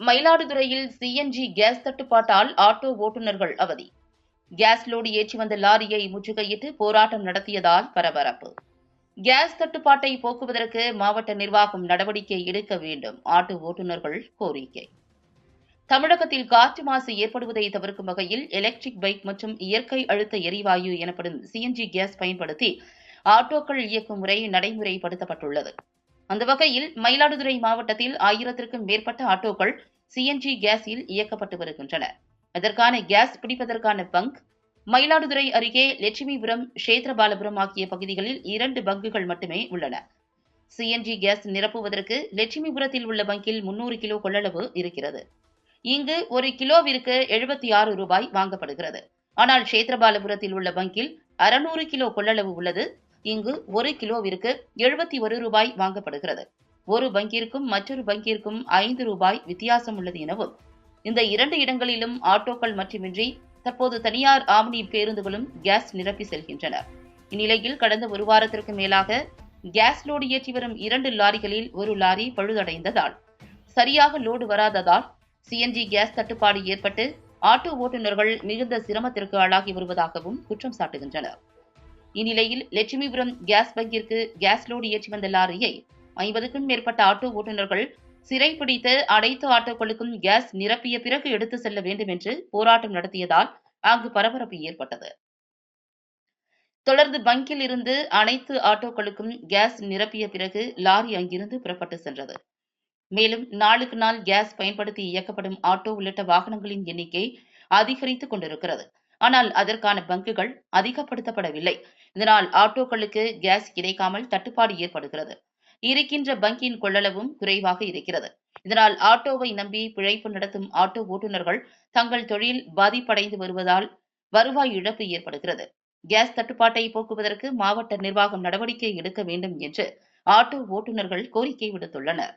மயிலாடுதுறையில் CNG gas தட்டுப்பாட்டால் auto ஓட்டுநர்கள் அவதி. கேஸ் லோடு ஏற்றி வந்த லாரியை முற்றுகையிட்டு போராட்டம் நடத்தியதால் பரபரப்பு. கேஸ் தட்டுப்பாட்டை போக்குவதற்கு மாவட்ட நிர்வாகம் நடவடிக்கை எடுக்க வேண்டும் ஆட்டோ ஓட்டுநர்கள் கோரிக்கை. தமிழகத்தில் காற்று மாசு ஏற்படுவதை தவிர்க்கும் வகையில் எலக்ட்ரிக் பைக் மற்றும் இயற்கை அழுத்த எரிவாயு எனப்படும் சிஎன்ஜி கேஸ் பயன்படுத்தி ஆட்டோக்கள் இயக்கும் முறை நடைமுறைப்படுத்தப்பட்டுள்ளது. அந்த வகையில் மயிலாடுதுறை மாவட்டத்தில் ஆயிரத்திற்கும் மேற்பட்ட ஆட்டோக்கள் சிஎன்ஜி கேஸில் இயக்கப்பட்டு வருகின்றன. அதற்கான கேஸ் பிடிப்பதற்கான பங்க் மயிலாடுதுறை அருகே லட்சுமிபுரம் ஷேத்ரபாலபுரம் ஆகிய பகுதிகளில் இரண்டு பங்குகள் மட்டுமே உள்ளன. சிஎன்ஜி கேஸ் நிரப்புவதற்கு லட்சுமிபுரத்தில் உள்ள பங்கில் முன்னூறு கிலோ கொள்ளளவு இருக்கிறது. இங்கு ஒரு கிலோவிற்கு எழுபத்தி ஆறு ரூபாய் வாங்கப்படுகிறது. ஆனால் ஷேத்ரபாலபுரத்தில் உள்ள பங்கில் அறுநூறு கிலோ கொள்ளளவு உள்ளது. இங்கு ஒரு கிலோவிற்கு எழுபத்தி ஒரு ரூபாய் வாங்கப்படுகிறது. ஒரு பங்கிற்கும் மற்றொரு பங்கிற்கும் ஐந்து ரூபாய் வித்தியாசம் உள்ளது எனவும் இந்த இரண்டு இடங்களிலும் ஆட்டோக்கள் மட்டுமின்றி தற்போது தனியார் ஆம்னி பேருந்துகளும் கேஸ் நிரப்பி செல்கின்றன. இந்நிலையில் கடந்த ஒரு வாரத்திற்கு மேலாக கேஸ் லோடு ஏற்றி வரும் இரண்டு லாரிகளில் ஒரு லாரி பழுதடைந்ததால் சரியாக லோடு வராததால் சிஎன்ஜி கேஸ் தட்டுப்பாடு ஏற்பட்டு ஆட்டோ ஓட்டுநர்கள் மிகுந்த சிரமத்திற்கு ஆளாகி வருவதாகவும் குற்றம் சாட்டுகின்றனர். இந்நிலையில் லட்சுமிபுரம் கேஸ் பங்கிற்கு கேஸ் லோடு ஏற்றி வந்த லாரியை ஐம்பதுக்கும் மேற்பட்ட ஆட்டோ ஓட்டுநர்கள் சிறைப்பிடித்து அனைத்து ஆட்டோக்களுக்கும் கேஸ் நிரப்பிய பிறகு எடுத்து செல்ல வேண்டும் என்று போராட்டம் நடத்தியதால் அங்கு பரபரப்பு ஏற்பட்டது. தொடர்ந்து பங்கில் இருந்து அனைத்து ஆட்டோக்களுக்கும் கேஸ் நிரப்பிய பிறகு லாரி அங்கிருந்து புறப்பட்டு சென்றது. மேலும் நாளுக்கு நாள் கேஸ் பயன்படுத்தி இயக்கப்படும் ஆட்டோ உள்ளிட்ட வாகனங்களின் எண்ணிக்கை அதிகரித்துக் கொண்டிருக்கிறது. ஆனால் அதற்கான பங்குகள் அதிகப்படுத்தப்படவில்லை. இதனால் ஆட்டோக்களுக்கு கேஸ் கிடைக்காமல் தட்டுப்பாடு ஏற்படுகிறது. இருக்கின்ற பங்கின் கொள்ளளவும் குறைவாக இருக்கிறது. இதனால் ஆட்டோவை நம்பி பிழைப்பு நடத்தும் ஆட்டோ ஓட்டுநர்கள் தங்கள் தொழில் பாதிப்படைந்து வருவதால் வருவாய் இழப்பு ஏற்படுகிறது. கேஸ் தட்டுப்பாட்டை போக்குவதற்கு மாவட்ட நிர்வாகம் நடவடிக்கை எடுக்க வேண்டும் என்று ஆட்டோ ஓட்டுநர்கள் கோரிக்கை விடுத்துள்ளனர்.